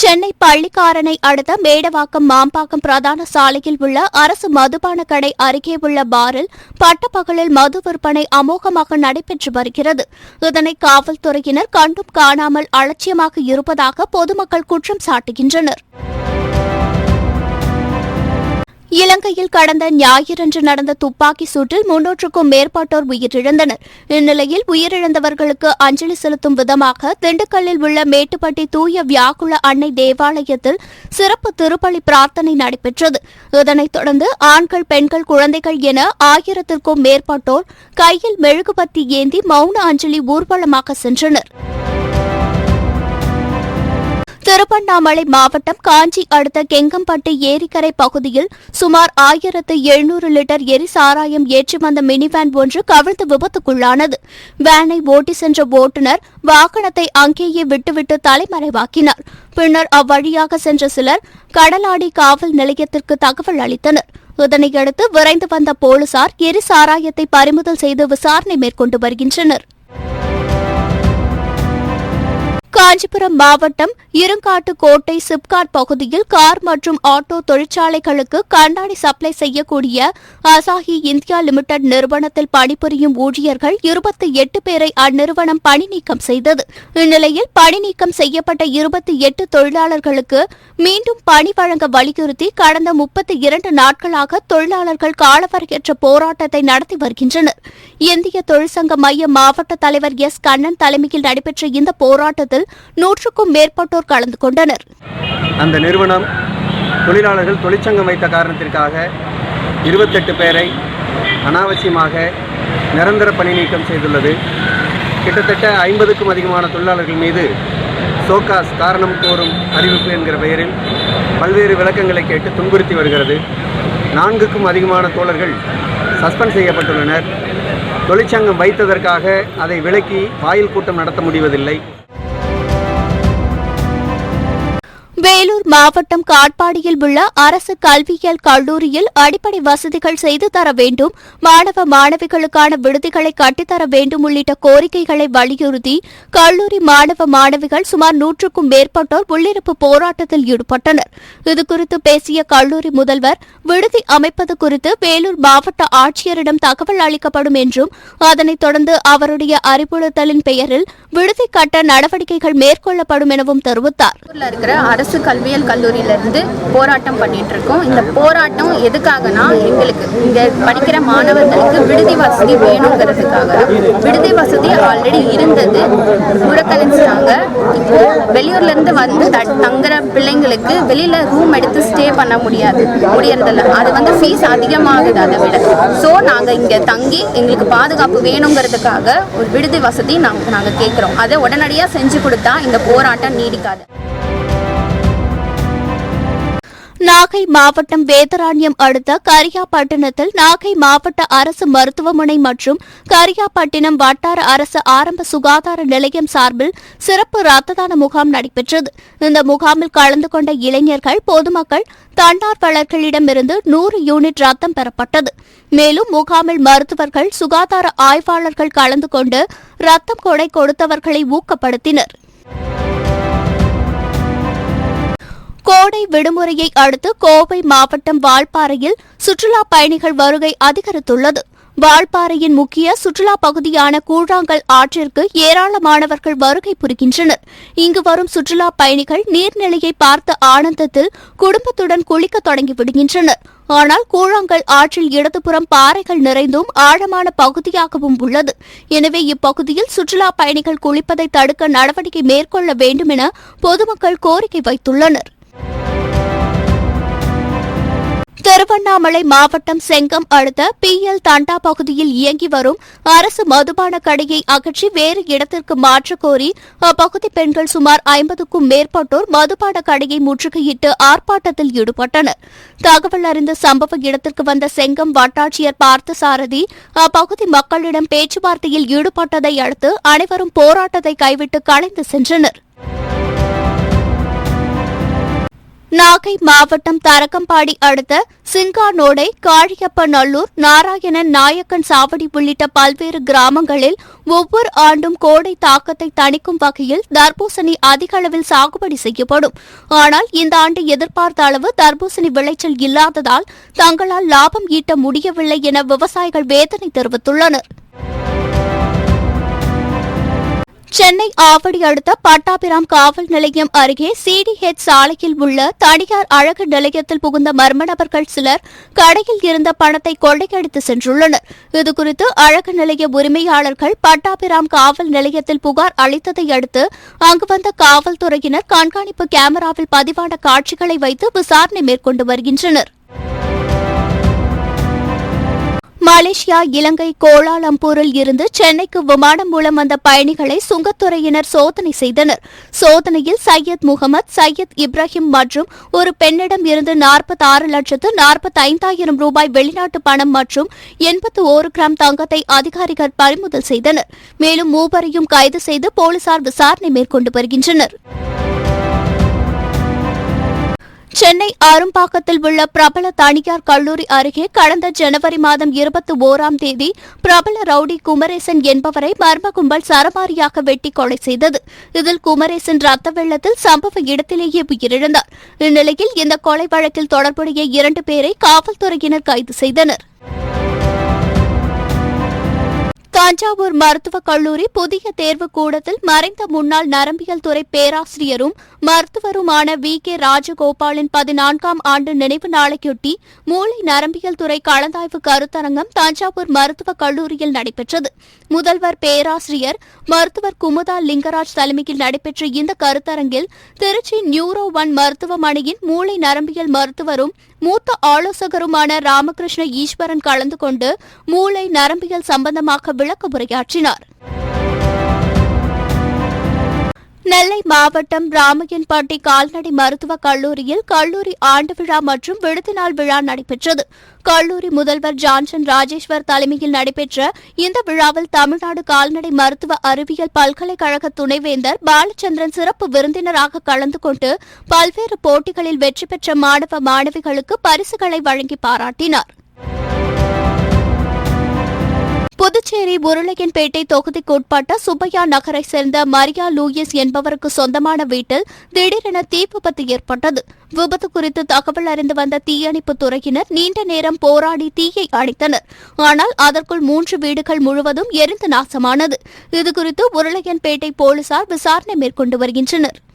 சென்னை பள்ளிக்காரனை அடுத்த மேடவாக்கம் மாம்பாக்கம் பிரதான சாலையில் உள்ள அரசு மதுபான கடை அருகே உள்ள பாரில் பட்டப்பகலில் மது விற்பனை அமோகமாக நடைபெற்று வருகிறது. இதனை காவல்துறையினர் கண்டும் காணாமல் அலட்சியமாக இருப்பதாக பொதுமக்கள் குற்றம் சாட்டுகின்றனர். இலங்கையில் கடந்த ஞாயிறன்று நடந்த துப்பாக்கி சூட்டில் முன்னூற்றுக்கும் மேற்பட்டோர் உயிரிழந்தனர். இந்நிலையில் உயிரிழந்தவர்களுக்கு அஞ்சலி செலுத்தும் விதமாக திண்டுக்கல்லில் உள்ள மேட்டுப்பட்டி தூய வியாக்குள அன்னை தேவாலயத்தில் சிறப்பு திருப்பலி பிரார்த்தனை நடைபெற்றது. இதனைத் தொடர்ந்து ஆண்கள் பெண்கள் குழந்தைகள் என ஆயிரத்திற்கும் மேற்பட்டோர் கையில் மெழுகுபத்தி ஏந்தி மௌன அஞ்சலி ஊர்வலமாக சென்றனர். திருவண்ணாமலை மாவட்டம் காஞ்சி அடுத்த கெங்கம்பட்டு ஏரிக்கரை பகுதியில் சுமார் ஆயிரத்து எழுநூறு லிட்டர் எரி சாராயம் ஏற்றி வந்த மினி வேன் ஒன்று கவிழ்ந்து விபத்துக்குள்ளானது. வேனை ஓட்டி சென்ற ஓட்டுநர் வாகனத்தை அங்கேயே விட்டுவிட்டு தலைமறைவாக்கினார். பின்னர் அவ்வழியாக சென்ற சிலர் கடலாடி காவல் நிலையத்திற்கு தகவல் அளித்தனர். இதனையடுத்து விரைந்து வந்த போலீசார் எரி சாராயத்தை பறிமுதல் செய்து விசாரணை மேற்கொண்டு வருகின்றனர். காஞ்சிபுரம் மாவட்டம் இருங்காட்டு கோட்டை சிப்காட் பகுதியில் கார் மற்றும் ஆட்டோ தொழிற்சாலைகளுக்கு கண்ணாடி சப்ளை செய்யக்கூடிய அசாஹி இந்தியா லிமிடெட் நிறுவனத்தில் பணிபுரியும் ஊழியர்கள் இருபத்தி எட்டு பேரை அந்நிறுவனம் பணிநீக்கம் செய்தது. இந்நிலையில் பணிநீக்கம் செய்யப்பட்ட இருபத்தி எட்டு தொழிலாளர்களுக்கு மீண்டும் பணி வழங்க வலியுறுத்தி கடந்த முப்பத்தி இரண்டு நாட்களாக தொழிலாளர்கள் காலவரையற்ற போராட்டத்தை நடத்தி வருகின்றனர். இந்திய தொழிற்சங்க மைய மாவட்ட தலைவர் எஸ். கண்ணன் தலைமையில் நடைபெற்ற இந்த போராட்டத்தில் நூற்றுக்கும் மேற்பட்டோர் கலந்து கொண்டனர். அந்த நிறுவனம் தொழிலாளர்கள் தொழிற்சங்கம் வைத்த காரணத்திற்காக இருபத்தெட்டு பேரை அனாவசியமாக நிரந்தர பணி நீக்கம் செய்துள்ளது. கிட்டத்தட்ட ஐம்பதுக்கும் அதிகமான தொழிலாளர்கள் மீது சோகாஸ் காரணம் கோரும் அறிவிப்பு என்கிற பெயரில் பல்வேறு விளக்கங்களை கேட்டு துன்புறுத்தி வருகிறது. நான்குக்கும் அதிகமான தோழர்கள் சஸ்பெண்ட் செய்யப்பட்டுள்ளனர். தொழிற்சங்கம் வைத்ததற்காக அதை விலக்கி வாயில் கூட்டம் நடத்த முடிவதில்லை. ve வேலூர் மாவட்டம் காட்பாடியில் உள்ள அரசு கல்வியியல் கல்லூரியில் அடிப்படை வசதிகள் செய்து தர வேண்டும் மாணவ மாணவிகளுக்கான விடுதிகளை கட்டித்தர வேண்டும் உள்ளிட்ட கோரிக்கைகளை வலியுறுத்தி கல்லூரி மாணவ மாணவிகள் சுமார் நூற்றுக்கும் மேற்பட்டோர் உள்ளிருப்பு போராட்டத்தில் ஈடுபட்டனர். இதுகுறித்து பேசிய கல்லூரி முதல்வர் விடுதி அமைப்பது குறித்து வேலூர் மாவட்ட ஆட்சியரிடம் தகவல் அளிக்கப்படும் என்றும் அதனைத் தொடர்ந்து அவருடைய அறிவுறுத்தலின் பெயரில் விடுதி கட்ட நடவடிக்கைகள் மேற்கொள்ளப்படும் எனவும் தெரிவித்தார். அரசு கல்வியல் கல்லூரியிலேருந்து போராட்டம் பண்ணிட்டு இருக்கோம் இந்த போராட்டம் எதுக்காகனா எங்களுக்கு இங்கே படிக்கிற மாணவர்களுக்கு விடுதி வசதி வேணுங்கிறதுக்காக விடுதி வசதி ஆல்ரெடி இருந்தது. புறக்கணிச்சிட்டாங்க இப்போ வெளியூர்ல இருந்து வந்து தங்குற பிள்ளைங்களுக்கு வெளியில ரூம் எடுத்து ஸ்டே பண்ண முடியாது. முடியறதில்ல. அது வந்து ஃபீஸ் அதிகமாகுது அதை விட. ஸோ நாங்கள் இங்கே தங்கி எங்களுக்கு பாதுகாப்பு வேணுங்கிறதுக்காக ஒரு விடுதி வசதி நாங்கள் நாங்கள் கேட்குறோம் அதை உடனடியாக செஞ்சு கொடுத்தா இந்த போராட்டம் நீடிக்காது. நாகை மாவட்டம் வேதராண்யம் அடுத்த கரியாப்பட்டினத்தில் நாகை மாவட்ட அரசு மருத்துவமனை மற்றும் கரியாப்பட்டினம் வட்டார அரசு ஆரம்ப சுகாதார நிலையம் சார்பில் சிறப்பு ரத்த தான முகாம் நடைபெற்றது. இந்த முகாமில் கலந்து கொண்ட இளைஞர்கள் பொதுமக்கள் தன்னார்வலர்களிடமிருந்து நூறு யூனிட் ரத்தம் பெறப்பட்டது. மேலும் முகாமில் மருத்துவர்கள் சுகாதார ஆய்வாளர்கள் கலந்து கொண்டு ரத்தம் கொடை கொடுத்தவர்களை ஊக்கப்படுத்தினர். கோடை விடுமுறையை அடுத்து கோவை மாவட்டம் வால்பாறையில் சுற்றுலா பயணிகள் வருகை அதிகரித்துள்ளது. வால்பாறையின் முக்கிய சுற்றுலா பகுதியான கூழாங்கல் ஆற்றிற்கு ஏராளமானவர்கள் வருகை புரிகின்றனர். இங்கு வரும் சுற்றுலா பயணிகள் நீர்நிலையை பார்த்த ஆனந்தத்தில் குடும்பத்துடன் குளிக்க தொடங்கிவிடுகின்றனர் ஆனால் கூழாங்கல் ஆற்றில் இடதுபுறம் பாறைகள் நிறைந்தும் ஆழமான பகுதியாகவும் உள்ளது. எனவே இப்பகுதியில் சுற்றுலா பயணிகள் குளிப்பதை தடுக்க நடவடிக்கை மேற்கொள்ள வேண்டும் என பொதுமக்கள் கோரிக்கை வைத்துள்ளனர். திருவண்ணாமலை மாவட்டம் செங்கம் அடுத்த பி எல் தண்டா பகுதியில் இயங்கி வரும் அரசு மதுபான கடையை அகற்றி வேறு இடத்திற்கு மாற்றக்கோரி அப்பகுதி பெண்கள் சுமார் ஐம்பதுக்கும் மேற்பட்டோர் மதுபான கடையை முற்றுகையிட்டு ஆர்ப்பாட்டத்தில் ஈடுபட்டனர். தகவல் அறிந்த சம்பவ இடத்திற்கு வந்த செங்கம் வட்டாட்சியர் பார்த்தசாரதி அப்பகுதி மக்களிடம் பேச்சுவார்த்தையில் ஈடுபட்டதை அடுத்து அனைவரும் போராட்டத்தை கைவிட்டு கலைந்து சென்றனர். நாகை மாவட்டம் தரக்கம்பாடி அடுத்த சிங்கானோடை காழியப்பநல்லூர் நாராயணன் நாயக்கன் சாவடி உள்ளிட்ட பல்வேறு கிராமங்களில் ஒவ்வொரு ஆண்டும் கோடை தாக்கத்தை தணிக்கும் வகையில் தர்பூசணி அதிக அளவில் சாகுபடி செய்யப்படும். ஆனால் இந்த ஆண்டு எதிர்பார்த்த அளவு தர்பூசணி விளைச்சல் இல்லாததால் தங்களால் லாபம் ஈட்ட முடியவில்லை என விவசாயிகள் வேதனை தெரிவித்துள்ளனா் சென்னை ஆவடி அடுத்த பட்டாபிராம் காவல் நிலையம் அருகே சிடிஹெச் சாலையில் உள்ள தனியார் அழகு நிலையத்தில் புகுந்த மர்ம நபர்கள் சிலர் கடையில் இருந்த பணத்தை கொள்ளையடித்து சென்றுள்ளனர். இதுகுறித்து அழகு நிலைய உரிமையாளர்கள் பட்டாபிராம் காவல் நிலையத்தில் புகார் அளித்ததை அடுத்து அங்கு வந்த காவல்துறையினர் கண்காணிப்பு கேமராவில் பதிவான காட்சிகளை வைத்து விசாரணை மேற்கொண்டு வருகின்றனர். மலேசியா இலங்கை கோலாலம்பூரில் இருந்து சென்னைக்கு விமானம் மூலம் வந்த பயணிகளை சுங்கத்துறையினர் சோதனை செய்தனர். சோதனையில் சையத் முகமது சையத் இப்ராஹிம் மற்றும் ஒரு பெண்ணிடம் இருந்து நாற்பத்தி ஆறு லட்சத்து நாற்பத்தி ஐந்தாயிரம் ரூபாய் வெளிநாட்டு பணம் மற்றும் எண்பத்து ஒரு கிராம் தங்கத்தை அதிகாரிகள் பறிமுதல் செய்தனர். மேலும் மூவரையும் கைது செய்து போலீசார் விசாரணை மேற்கொண்டு வருகின்றனர். சென்னை ஆரும்பாக்கத்தில் உள்ள பிரபல தனியார் கல்லூரி அருகே கடந்த ஜனவரி மாதம் இருபத்தி ஓராம் தேதி பிரபல ரவுடி குமரேசன் என்பவரை மர்ம கும்பல் சரமாரியாக வெட்டி கொலை செய்தது. இதில் குமரேசன் ரத்த வெள்ளத்தில் சம்பவ இடத்திலேயே உயிரிழந்தார். இந்நிலையில் இந்த கொலை வழக்கில் தொடர்புடைய இரண்டு பேரை காவல்துறையினர் கைது செய்தனர். தஞ்சாவூர் மருத்துவக் கல்லூரி புதிய தேர்வுக் கூடத்தில் மறைந்த முன்னாள் நரம்பியல் துறை பேராசிரியரும் மருத்துவருமான வி. கே. ராஜகோபாலின் பதினான்காம் ஆண்டு நினைவு நாளையொட்டி மூளை நரம்பியல் துறை கலந்தாய்வு கருத்தரங்கம் தஞ்சாவூர் மருத்துவக் கல்லூரியில் நடைபெற்றது. முதல்வர் பேராசிரியர் மருத்துவர் குமுதா லிங்கராஜ் தலைமையில் நடைபெற்ற இந்த கருத்தரங்கில் திருச்சி நியூரோ ஒன் மருத்துவமனையின் மூளை நரம்பியல் மருத்துவரும் மூத்த ஆலோசகருமான ராமகிருஷ்ண ஈஸ்வரன் கலந்து கொண்டு மூளை நரம்பியல் சம்பந்தமாக விளக்கமுரையாற்றினார் நெல்லை மாவட்டம் ராமையன்பட்டி கால்நடை மருத்துவக் கல்லூரியில் கல்லூரி ஆண்டு விழா மற்றும் விடுதி நாள் விழா நடைபெற்றது. கல்லூரி முதல்வர் ஜான்சன் ராஜேஸ்வர் தலைமையில் நடைபெற்ற இந்த விழாவில் தமிழ்நாடு கால்நடை மருத்துவ அறிவியல் பல்கலைக்கழக துணைவேந்தர் பாலச்சந்திரன் சிறப்பு விருந்தினராக கலந்து கொண்டு பல்வேறு போட்டிகளில் வெற்றி பெற்ற மாணவ மாணவிகளுக்கு பரிசுகளை வழங்கி பாராட்டினார். புதுச்சேரி உருளையன்பேட்டை தொகுதிக்குட்பட்ட சுப்பையா நகரை சேர்ந்த மரியா லூயிஸ் என்பவருக்கு சொந்தமான வீட்டில் திடீரென தீ விபத்து ஏற்பட்டது. விபத்து குறித்து தகவல் அறிந்து வந்த தீயணைப்புத் துறையினர் நீண்ட நேரம் போராடி தீயை அணைத்தனர் ஆனால் அதற்குள் மூன்று வீடுகள் முழுவதும் எரிந்து நாசமானது. இதுகுறித்து உருளையன்பேட்டை போலீசார் விசாரணை மேற்கொண்டு வருகின்றனர்.